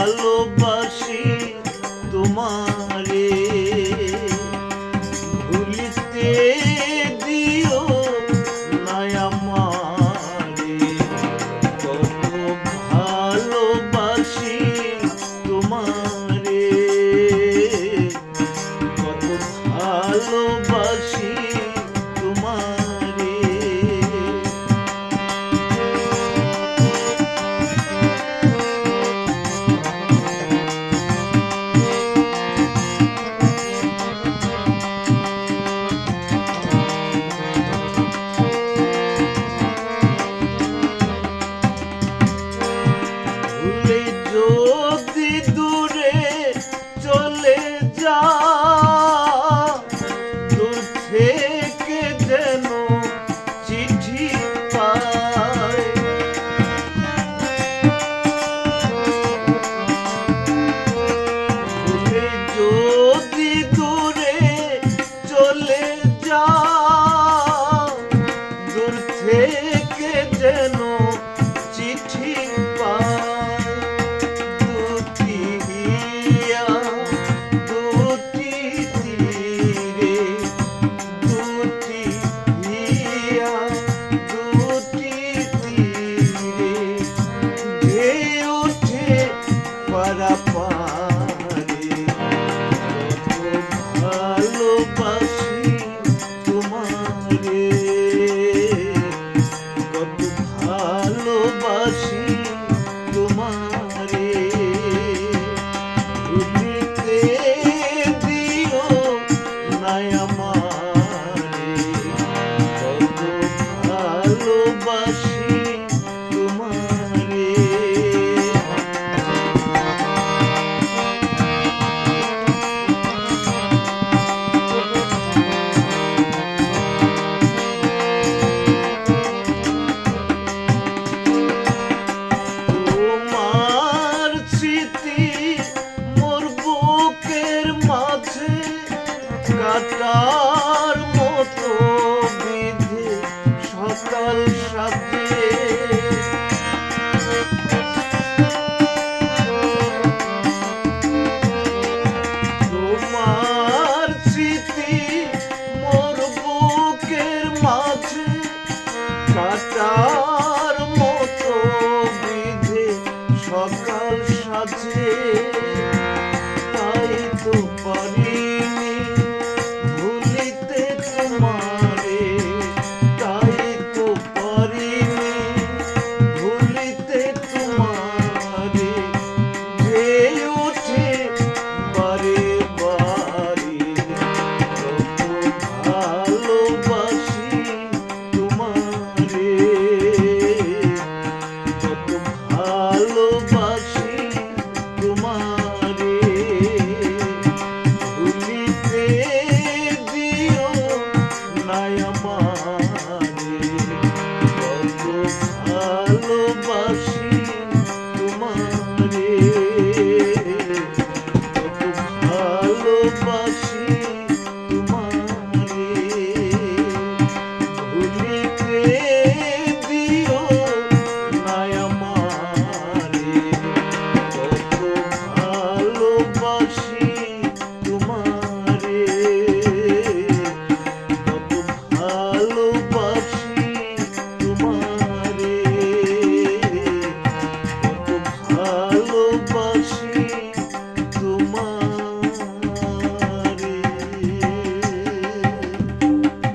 ভালোবাসি তোমারে। ভুলিতে দিও নয়ামারে কত ভালোবাসি তোমার। じ。সকাল সাজে। তাই তো পারিনি